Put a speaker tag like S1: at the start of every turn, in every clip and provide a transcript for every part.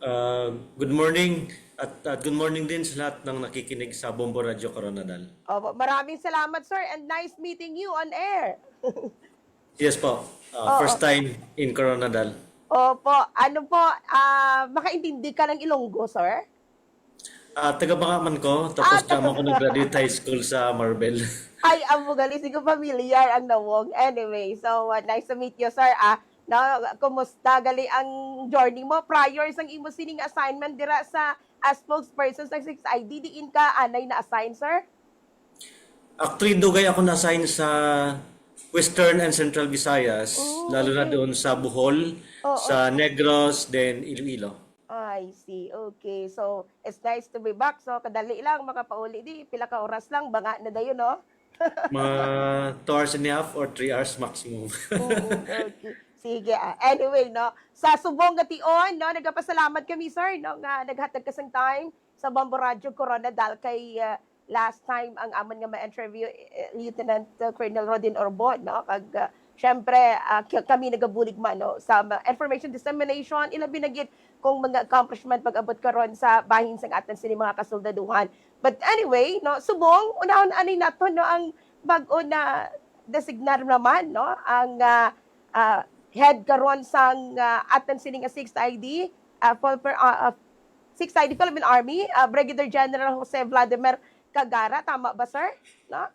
S1: Uh, good morning at, at good morning din sa lahat ng nakikinig sa Bombo Radio Coronadal.
S2: Opo, maraming salamat, sir, and nice meeting you on air.
S1: Yes po, uh, first time in Coronadal.
S2: Opo, ano po, ah, makaintindi ka ng Ilonggo, sir?
S1: Uh, taga-bangaman ko, tapos kama ko nag-graduate high school sa Marbel.
S2: Ay, ang bugalis, hindi ko familiar ang nawong. Anyway, so uh, nice to meet you, sir. Ah, na, kumusta gali ang journey mo prior sa imo sining assignment dira sa as spokesperson sa 6ID diin ka anay na assign, sir?
S1: Actually, dugay ako na-assign sa Western and Central Visayas, lalo na doon sa Bohol, sa Negros, then Iloilo.
S2: I see. Okay. So, it's nice to be back. So, kadali lang, makapauli di. Pila ka oras lang, banga na dayo, no?
S1: Mga 2 hours and a half or 3 hours maximum.
S2: Oo, okay. Sige. ah. Anyway, no, sa subong gation, no, nagpasalamat kami, sir, no, nga naghatag kasang time sa Bombo Radio Corona dahil kay ah, last time ang amon nga ma-interview eh, Lieutenant uh, Colonel Rodin Orbon, no, kag ah, syempre ah, ki- kami nagabulig man no sa ma- information dissemination ila binagit kung mga accomplishment pag-abot karon sa bahin sang atin sini mga kasoldaduhan. But anyway, no, subong unahon ani nato no ang bag-o na designar naman no ang ah, ah, head karon sang uh, atin sining 6 ID uh, for, for, uh, uh, 6 ID Philippine Army uh, Brigadier General Jose Vladimir Cagara tama ba sir no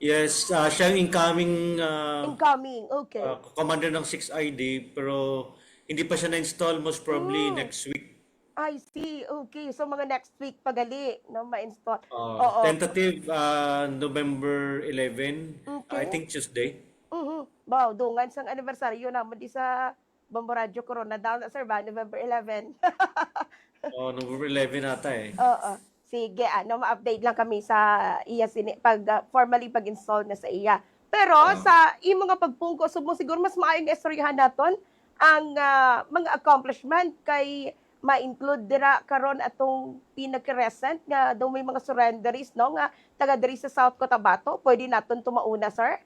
S1: yes, uh, siya yung incoming uh,
S2: incoming okay
S1: uh, commander ng 6ID pero hindi pa siya na-install most probably
S2: Hmm.
S1: next week.
S2: I see okay so mga next week pagali no ma-install
S1: Uh,
S2: oo
S1: tentative uh, November 11,
S2: Okay.
S1: I think Tuesday.
S2: Mhm. Wow dungan sang anibersaryo naman di sa Bombo Radio Corona down sir ba November 11
S1: Oh, November 11 ata eh.
S2: Oo. Sige, ano, ma-update lang kami sa iya sini pag uh, formally pag-install na sa iya. Pero sa imo nga pagpungko sumo siguro mas maayong istoryahan naton ang ah, mga accomplishment kay ma-include dira karon atong pinaka-recent nga daw may mga surrenderies no nga taga diri sa South Cotabato. Pwede naton tumauna, sir?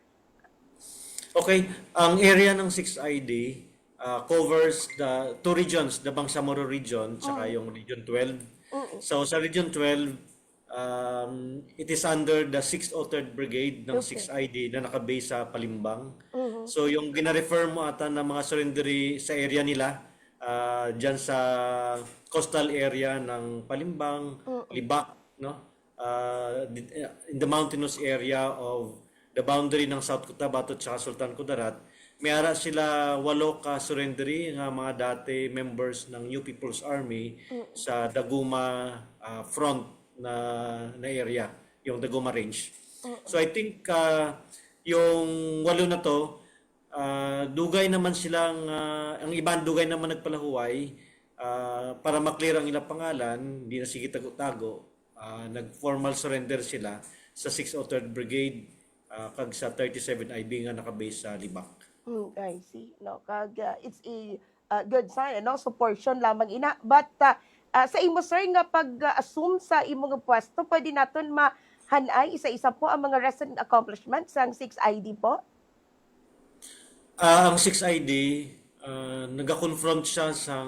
S1: Okay, ang area ng 6ID uh, covers the two regions, the Bangsamoro region tsaka yung region 12. So sa region 12, um, it is under the 6th Altered Brigade ng 6ID na nakabase sa Palimbang. So yung gina-refer mo ata ng mga surrendery sa area nila, uh, dyan sa coastal area ng Palimbang, Libak, no? Uh, di- in the mountainous area of the boundary ng South Cotabato at Sultan Kudarat, may ara sila walo ka surrendery nga mga dati members ng New People's Army sa Daguma ah, front na na area, yung Daguma Range. So I think ah, yung walo na to, ah, dugay naman silang, ah, ang ibang dugay naman nagpalahuway ah, para maklear ang ilang pangalan, hindi na sige tago-tago, ah, nag-formal surrender sila sa 6th Altered Brigade ah, kag sa 37 IB nga nakabase sa Libak.
S2: Mm, I see. No, kag uh, it's a uh, good sign, no? So portion lamang ina. But uh, uh, sa imo sir nga pag-assume sa imo nga pwesto, pwede naton mahanay isa-isa po ang mga recent accomplishments sang 6ID po.
S1: Ah, ang 6ID, ah, nag-confront siya sa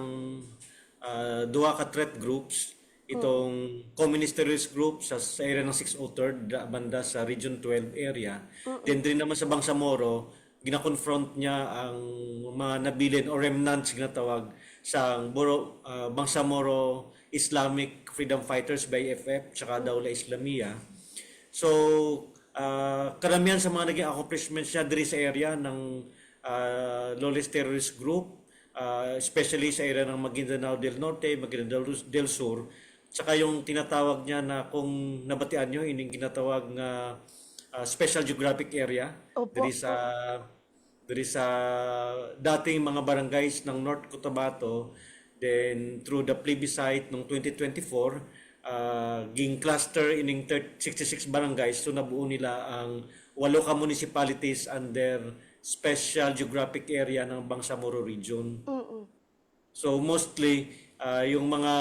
S1: uh, duha ka threat groups. Itong communist terrorist group sa, sa area ng 603rd, da- banda sa Region 12 area. Then din naman sa Bangsamoro, gina-confront niya ang mga nabilin o remnants nga tawag sa Boro, ah, Bangsamoro Islamic Freedom Fighters BIFF tsaka Daula Islamia. So, uh, karamihan sa mga naging accomplishments niya diri sa area ng uh, lawless terrorist group, uh, especially sa area ng Maguindanao del Norte, Maguindanao del Sur, tsaka yung tinatawag niya na kung nabatian nyo, ining ginatawag nga uh, Special Geographic Area
S2: Opo.
S1: sa diri sa dating mga barangays ng North Cotabato then through the plebiscite noong 2024 uh, ging cluster ining 30 66 barangays so nabuo nila ang walo ka municipalities under special geographic area ng Bangsamoro region. So mostly uh, yung mga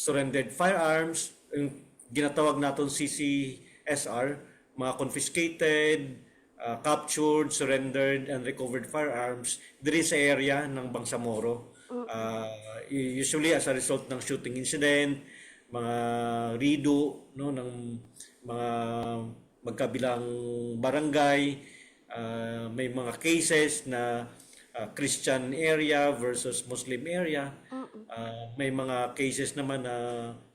S1: surrendered firearms, yung ginatawag naton CCSR, mga confiscated, uh, captured, surrendered, and recovered firearms diri sa area ng Bangsamoro. Uh, usually as a result ng shooting incident, mga rido no ng mga magkabilang barangay, uh, may mga cases na uh, Christian area versus Muslim area. Uh, may mga cases naman na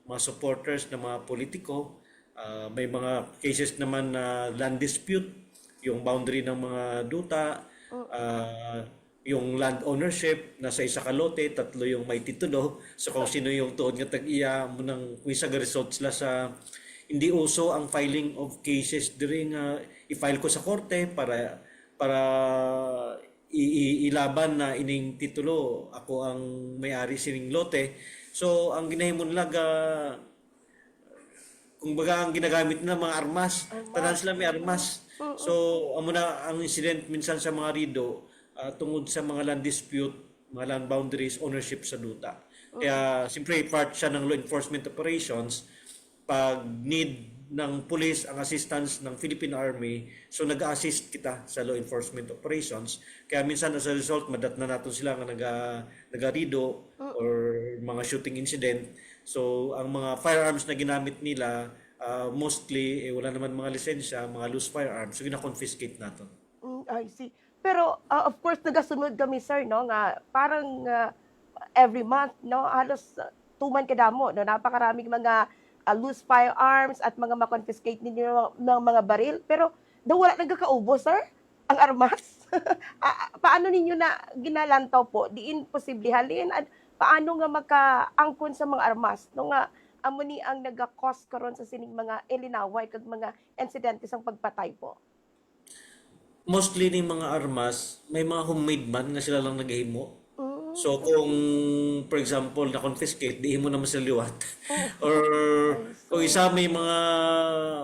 S1: mga supporters ng mga politiko. Uh, may mga cases naman na land dispute, yung boundary ng mga duta, uh, yung land ownership, nasa isa ka lote, tatlo yung may titulo. So kung sino yung tuod nga tag-iya mo nang kuisa ga result sila sa hindi uso ang filing of cases during uh, i-file ko sa korte para para ilaban na ining titulo ako ang may-ari sining lote. So ang ginahimo nila ga kung baga ang ginagamit na mga armas, tanan sila may armas. So amo na ang incident minsan sa mga rido ah, tungod sa mga land dispute, mga land boundaries, ownership sa duta. Kaya siyempre part siya ng law enforcement operations pag need ng police ang assistance ng Philippine Army, so nag-assist kita sa law enforcement operations. Kaya minsan as a result, madat na natin sila nga naga, nagarido or mga shooting incident. So ang mga firearms na ginamit nila, ah, mostly eh, wala naman mga lisensya, mga loose firearms, so gina-confiscate natin.
S2: Mm, I see. Pero uh, of course nagasunod kami sir no nga parang uh, every month no halos uh, tuman kadamo no napakaraming mga uh, loose firearms at mga ma-confiscate ninyo ng mga baril pero daw wala nagkakaubo sir ang armas. Ah, paano ninyo na ginalantaw po? Diin posible halin at paano nga makaangkon sa mga armas no nga amo ni ang naga-cause karon sa sining mga ilinaway kag mga insidente sang pagpatay po.
S1: Mostly ng mga armas, may mga homemade man nga sila lang naghimo. So kung for example na confiscate, di mo naman sila liwat. Or kung isa may mga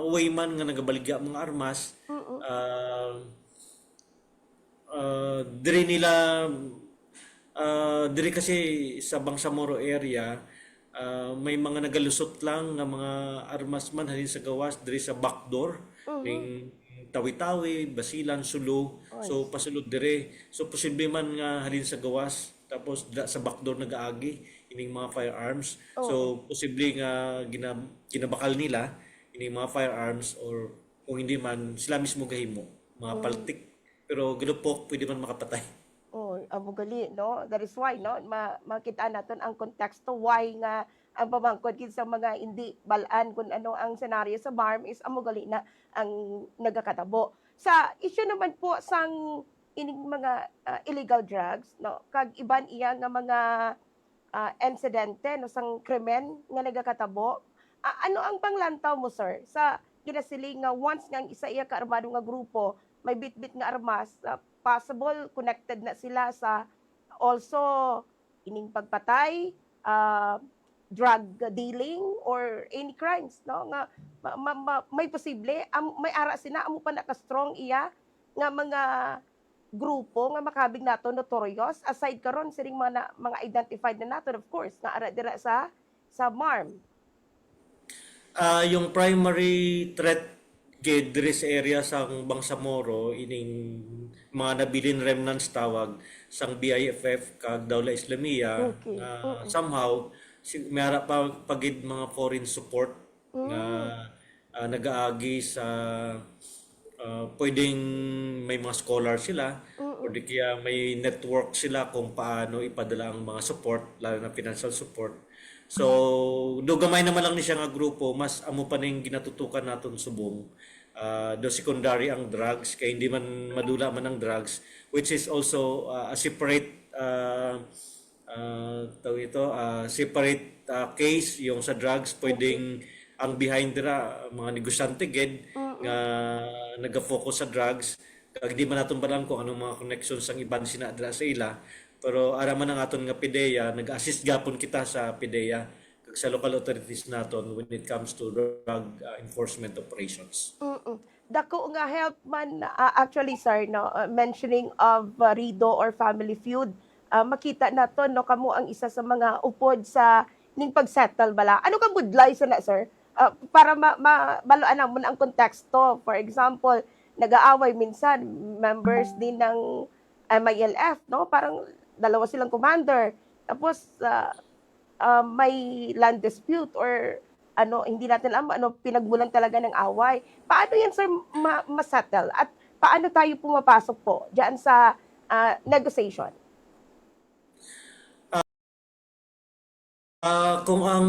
S1: wayman nga nagabaligya mga armas, uh, uh, diri nila uh, diri kasi sa Bangsamoro area uh, may mga nagalusot lang nga mga armas man halin sa gawas diri sa backdoor. Ning tawi-tawi, basilan, sulo. So pasulod dire. So posible man nga halin sa gawas tapos da, sa backdoor nagaagi ining mga firearms. So posible nga gina, ginabakal nila ining mga firearms or kung hindi man sila mismo gahimo mga paltik pero gilupok pwede man makapatay.
S2: Oh, amo gali, no? That is why, no? Ma makita naton ang konteksto why nga ang pamangkot kid sa mga hindi balaan kung ano ang senaryo sa BARM is amo gali na ang nagakatabo. Sa issue naman po sang ining mga ah, illegal drugs, no? Kag iban iya nga mga ah, insidente no sang krimen nga nagakatabo. Ah, ano ang panglantaw mo, sir? Sa ginasiling nga once nga isa iya ka armado nga grupo may bit-bit nga armas, ah, possible connected na sila sa also ining pagpatay, uh, drug dealing or any crimes no nga ma- ma- ma- may posible am, may ara sina amo pa naka strong iya nga mga grupo nga makabig nato notorious. Aside karon sining mga na- mga identified na nato of course nga ara dira sa sa MARM.
S1: Ah, yung primary threat gid diri sa area sang Bangsamoro ining mga nabilin remnants tawag sang BIFF kag Dawla Islamia
S2: Okay.
S1: nga somehow si mayara pa pagid mga foreign support nga ah, nagaagi sa ah, pwedeng may mga scholar sila o di kaya may network sila kung paano ipadala ang mga support lalo na financial support So, do gamay naman lang ni siya nga grupo, mas amo pa ning ginatutukan naton subong. Uh, do secondary ang drugs kay hindi man madula man ang drugs which is also uh, a separate uh, uh, ito, uh, separate uh, case yung sa drugs pwedeng ang behind dira mga negosyante gid nga naga-focus sa drugs kag di man naton balang kung anong mga connections ang iban sina dira sa ila pero ara man ang aton nga PIDEA nag-assist gapon kita sa PIDEA kag sa local authorities naton when it comes to drug uh, enforcement operations
S2: Mm-mm. Dako nga help man uh, actually sir no uh, mentioning of uh, Rido or Family Feud uh, makita nato no kamo ang isa sa mga upod sa ning pagsettle bala. Ano ka budlay sa na sir? Uh, para ma, ma baluan mo ang konteksto. For example, nag-aaway minsan members din ng MILF no parang dalawa silang commander tapos ah, ah, may land dispute or ano, hindi natin alam ano pinagmulan talaga ng away. Paano yan sir ma- masettle at paano tayo pumapasok po diyan sa ah, negotiation?
S1: Ah, kung ang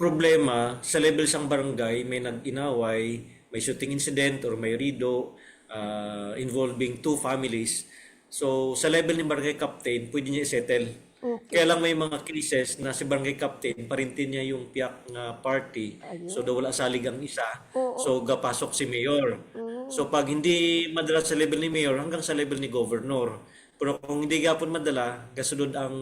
S1: problema sa level sang barangay may nag-inaway, may shooting incident or may rido ah, involving two families. So sa level ni barangay captain, pwede niya i-settle. Kaya lang may mga cases na si barangay captain parintin niya yung piyak nga party. So daw wala salig ang isa. So gapasok si mayor. So pag hindi madala sa level ni mayor hanggang sa level ni governor. Pero kung hindi gapon madala, gasunod ang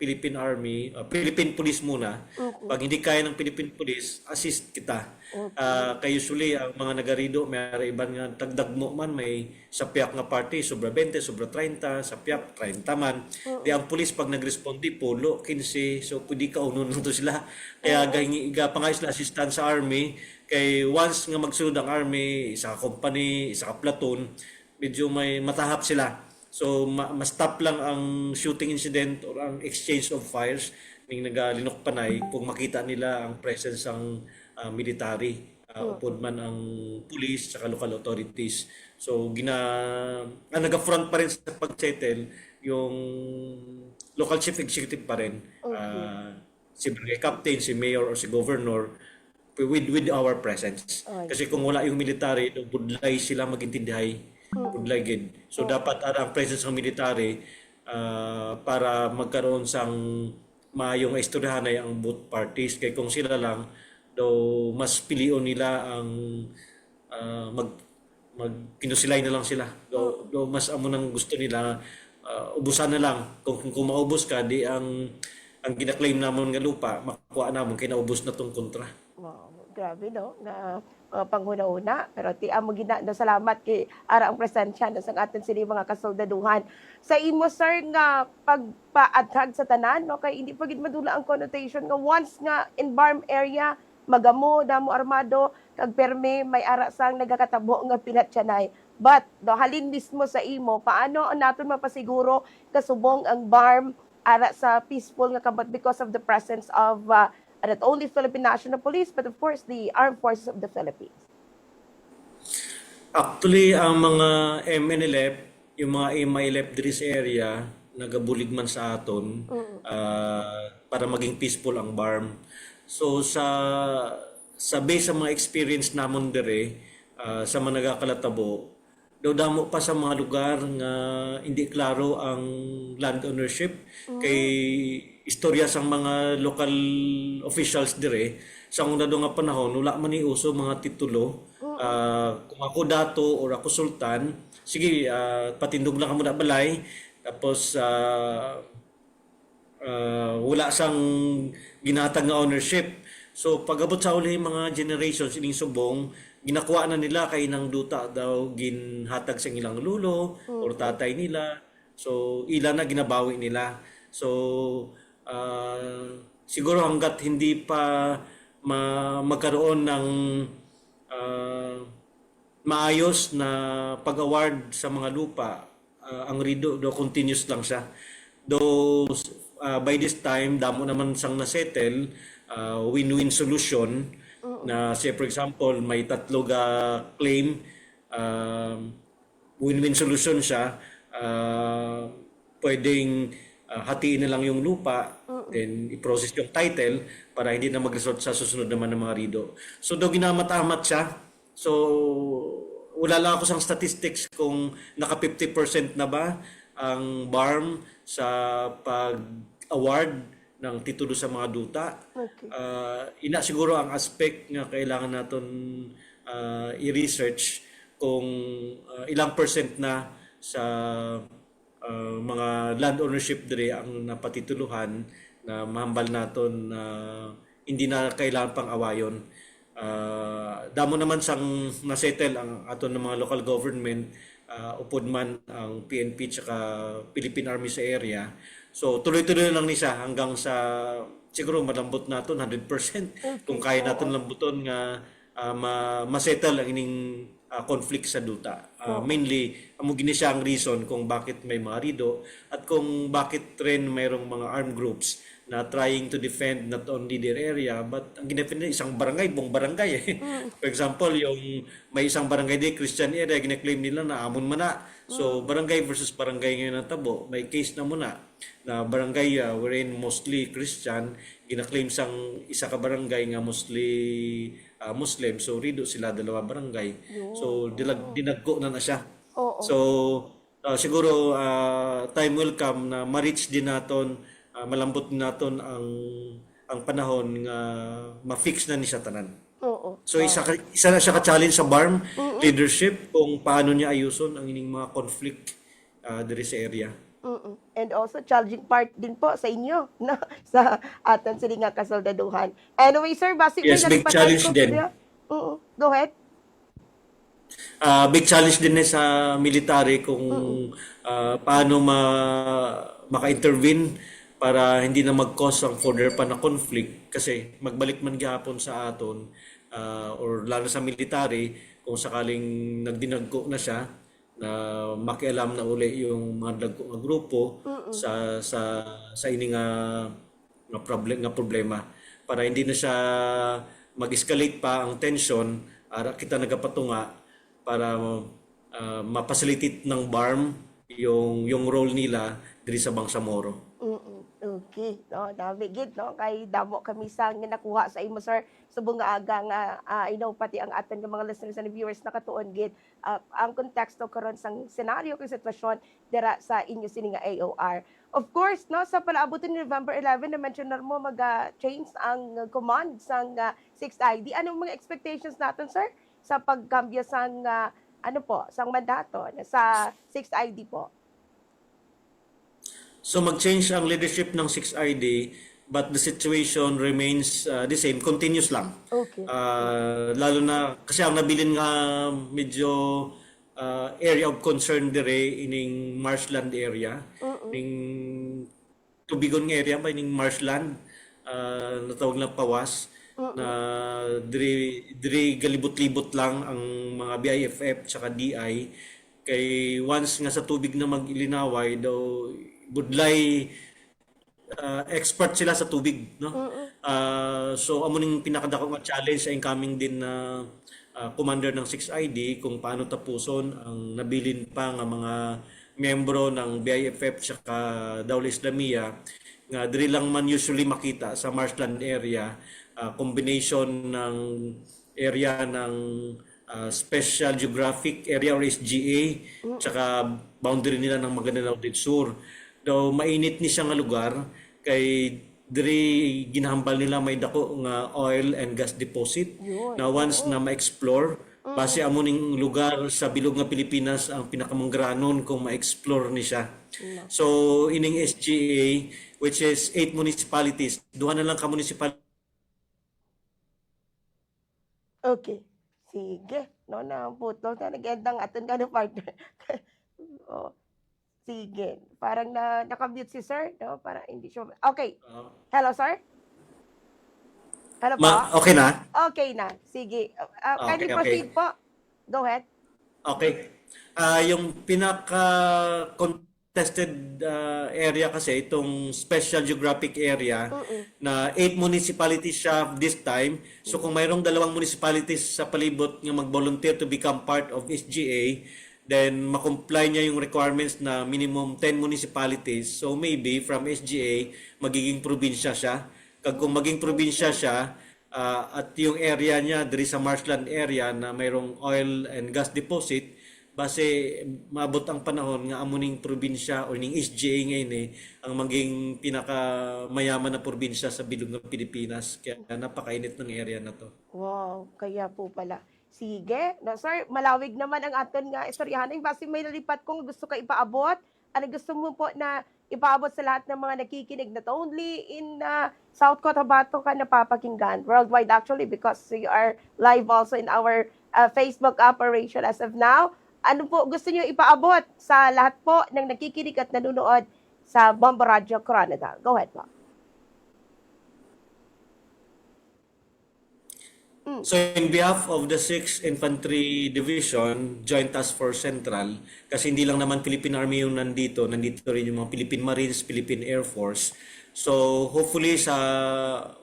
S1: Philippine Army, uh, Philippine Police muna. Pag hindi kaya ng Philippine Police, assist kita. Ah, kay usually, ang mga nagarido, may iban nga tagdag mo man, may sapyak nga party, sobra 20, sobra 30, sapyak 30 man. Di ang police pag nagrespondi, polo, 15, so pwede ka uno to sila. Kaya gahingi, ga pa nga sila assistance sa army, kay once nga magsunod ang army, isa ka company, isa ka platoon, medyo may matahap sila. So ma- ma-stop lang ang shooting incident or ang exchange of fires ning nagalinok panay kung makita nila ang presence ng ah, military uh, upod man ang police sa local authorities. So gina ang naga-front pa rin sa pag-settle yung local chief executive pa rin. Ah, si barangay captain, si mayor or si governor with with our presence. Kasi kung wala yung military, budlay sila magintindihay. Budlay gid. So dapat ara ang presence ng military ah, para magkaroon sang maayong istoryahan ay ang both parties kay kung sila lang daw mas pilion nila ang ah, mag mag kinusilay na lang sila. Daw, daw mas amo nang gusto nila ah, ubusan na lang. Kung, kung, kung maubos ka, di ang ang ginaklaim namon nga lupa, makuha namon kay naubos na tong kontra.
S2: Wow, grabe no na uh, panghuna-una. Pero ti amo gina na salamat kay ara ang presensya na sang atin sini mga kasoldaduhan. Sa imo sir nga pagpaathag sa tanan no? Kay hindi pagid madula ang connotation nga once nga environment area magamo damo armado kag perme may ara sang nagakatabo nga pinatyanay but do halin mismo sa imo paano naton mapasiguro kasubong ang barm ara sa peaceful nga kabot because of the presence of uh, not only Philippine National Police but of course the Armed Forces of the Philippines.
S1: Actually, ang mga MNLF, yung mga MILF diri sa area, nagabulig man sa aton ah, para maging peaceful ang BARM. So sa sa base sa mga experience namon dire ah, sa mga nagakalatabo, daw damo pa sa mga lugar nga hindi klaro ang land ownership. Kay istorya sang mga local officials dire sa una do nga panahon wala man ni uso mga titulo. Ah, kung ako dato or ako sultan sige ah, patindog lang ka muna balay. Tapos ah, ah, wala sang ginatag nga ownership. So pagabot sa uli mga generations ining subong ginakuha na nila kay nang duta daw ginhatag sa ilang lulo or tatay nila. So ila na ginabawi nila. So ah, siguro hanggat hindi pa ma- magkaroon ng ah, maayos na pag-award sa mga lupa ah, ang rido do continuous lang siya. Though ah, by this time damo naman sang na-settle ah, win-win solution na say for example may tatlo ga claim um, win-win solution siya ah, pwedeng ah, hatiin na lang yung lupa then i-process yung title para hindi na mag-resort sa susunod naman ng mga rido. So do ginamatamat siya. So wala lang ako sang statistics kung naka 50% na ba ang BARM sa pag-award ng titulo sa mga duta.
S2: Okay.
S1: Ah, ina siguro ang aspect nga kailangan naton ah, i-research kung ah, ilang percent na sa ah, mga land ownership dire ang napatituluhan na mahambal naton na hindi na kailangan pang awayon. Ah, damo naman sang nasettle ang aton ng mga local government ah, upod man ang PNP tsaka Philippine Army sa area. So tuloy-tuloy lang ni siya hanggang sa siguro malambot naton 100% kung kaya naton lambuton nga ah, ma masettle ang ining ah, conflict sa duta. Ah, Mainly, amo gini siya ang reason kung bakit may mga rido at kung bakit rin mayroong mga armed groups na trying to defend not only their area but ang ginefend isang barangay, buong barangay eh. For example, yung may isang barangay di Christian area, gina-claim nila na amon mana. So barangay versus barangay ngayon ng Tabo, may case na muna na barangay uh, wherein mostly Christian, gina-claim sang isa ka barangay nga mostly uh, Muslim. So rido sila dalawa barangay. So dilag dinagko na na siya.
S2: Oo.
S1: So uh, siguro uh, time will come na ma-reach din naton uh, malambot din naton ang ang panahon nga ma-fix na ni sa tanan.
S2: Oo.
S1: So isa ka, isa na siya ka-challenge sa BARM leadership kung paano niya ayuson ang ining mga conflict uh, diri sa area.
S2: Mm-mm. And also challenging part din po sa inyo no sa atan sila nga kasoldaduhan. Anyway, sir, basi
S1: Yes, big challenge din.
S2: Oo. Go ahead.
S1: Ah, big challenge din eh sa military kung ah, paano ma maka-intervene para hindi na mag-cause ang further pa na conflict kasi magbalik man gihapon sa aton ah, or lalo sa military kung sakaling nagdinagko na siya na makialam na uli yung mga dagko nga grupo sa sa sa ini nga nga problem nga problema para hindi na siya mag-escalate pa ang tension ara kita nagapatunga para uh, ma-facilitate ng BARM yung yung role nila diri sa Bangsamoro.
S2: Mm-mm. Okay. No, dami gid no kay damo kami sa nga nakuha sa imo sir subong nga aga nga ah, I know pati ang aton nga mga listeners and viewers nakatuon gid ah, ang konteksto karon sang senaryo kay sitwasyon dira sa inyo sini nga AOR. Of course, no, sa palaabutan ni November 11 na mention mo mag-change ang uh, command sang uh, 6th ID. Anong mga expectations natin, sir, sa pagkambyo sang uh, ano po, sang mandato sa 6th ID po?
S1: So mag-change ang leadership ng 6ID but the situation remains uh, the same, continuous lang.
S2: Okay.
S1: Uh, lalo na kasi ang nabilin nga medyo uh, area of concern dire ining marshland area ning tubigon nga area ba ining marshland uh, natawag na pawas na dire dire galibot-libot lang ang mga BIFF tsaka DI kay once nga sa tubig na mag-ilinaway daw budlay uh, expert sila sa tubig no? Ah, so amo ning pinakadako nga challenge sa incoming din na ah, commander ng 6ID kung paano tapuson ang nabilin pa nga mga miyembro ng BIFF tsaka Dawla Islamia nga diri lang man usually makita sa marshland area ah, combination ng area ng ah, Special Geographic Area or SGA tsaka boundary nila ng Maguindanao del Sur daw mainit ni siya nga lugar kay diri ginahambal nila may dako nga oil and gas deposit na once na ma-explore base amo ning lugar sa bilog nga Pilipinas ang pinakamanggranon kung ma-explore ni siya. So ining SGA which is eight municipalities, duha na lang ka municipal
S2: Okay. Sige. No, na putol na nagandang aton ka partner. oh. Sige. Parang na nakamute si sir, no? Para hindi siya... Okay.
S1: uh,
S2: Hello, sir? Hello po?
S1: ma- okay na?
S2: Okay na. Sige. Uh, uh,
S1: Okay, okay.
S2: proceed po. Go ahead.
S1: Okay. Ah, yung pinaka contested ah, area kasi itong special geographic area na eight municipalities siya this time. So kung mayroong dalawang municipalities sa palibot nga mag-volunteer to become part of SGA, then makomply niya yung requirements na minimum 10 municipalities. So maybe from SGA magiging probinsya siya. Kag kung maging probinsya siya, Ah, at yung area niya diri sa marshland area na mayroong oil and gas deposit base maabot ang panahon nga amuning probinsya o ning SGA ngayon eh ang maging pinaka mayaman na probinsya sa bilog ng Pilipinas kaya napakainit ng area na to.
S2: Wow, kaya po pala. Sige. No, sir, malawig naman ang aton nga istoryahan. Yung basi may nalipat kung gusto ka ipaabot. Ano gusto mo po na ipaabot sa lahat ng mga nakikinig not only in uh, South Cotabato ka napapakinggan, worldwide actually because you are live also in our uh, Facebook operation as of now. Ano po gusto niyo ipaabot sa lahat po ng nakikinig at nanonood sa Bombo Radio Coronadal? Go ahead po.
S1: So in behalf of the 6th Infantry Division, Joint Task Force Central, kasi hindi lang naman Philippine Army yung nandito, nandito rin yung mga Philippine Marines, Philippine Air Force. So hopefully sa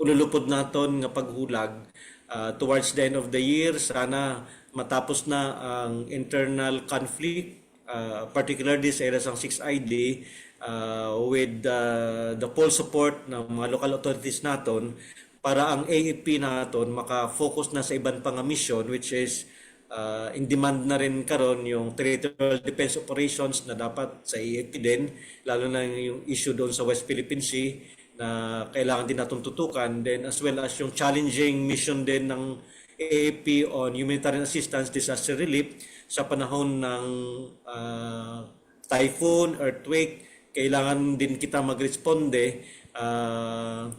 S1: ululupod naton nga paghulag, uh, towards the end of the year, sana matapos na ang internal conflict, uh, particularly sa areas ng 6ID, uh, with uh, the full support ng mga local authorities naton para ang AFP naton maka-focus na sa ibang pang mission which is uh, in demand na rin karon yung territorial defense operations na dapat sa AFP din lalo na yung issue doon sa West Philippine Sea na kailangan din natin tutukan. Then as well as yung challenging mission din ng AFP on humanitarian assistance disaster relief sa panahon ng uh, typhoon, earthquake, kailangan din kita magresponde uh,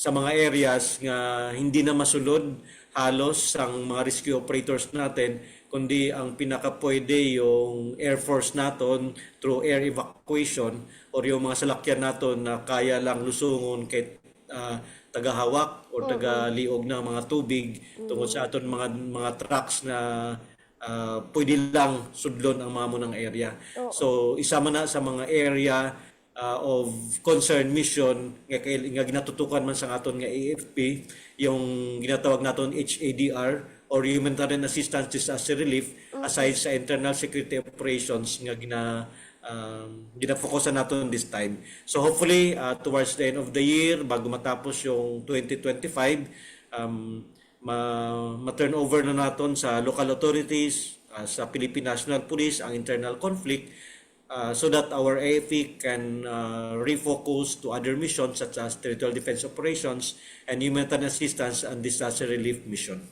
S1: sa mga areas nga hindi na masulod halos ang mga rescue operators natin kundi ang pinakapwede yung Air Force naton through air evacuation or yung mga salakyan naton na kaya lang lusungon kay ah, tagahawak o tagaliog ng mga tubig tungkol sa aton mga mga trucks na ah, pwede lang sudlon ang mga munang area. So isama na sa mga area uh, of concern mission nga, nga ginatutukan man sa aton nga AFP yung ginatawag naton HADR or Humanitarian Assistance Disaster Relief aside sa internal security operations nga gina um, ginafokusan naton this time. So hopefully uh, towards the end of the year bago matapos yung 2025 um, ma, ma-turn over na naton sa local authorities uh, sa Philippine National Police ang internal conflict uh, so that our AFP can uh, refocus to other missions such as territorial defense operations and humanitarian assistance and disaster relief mission.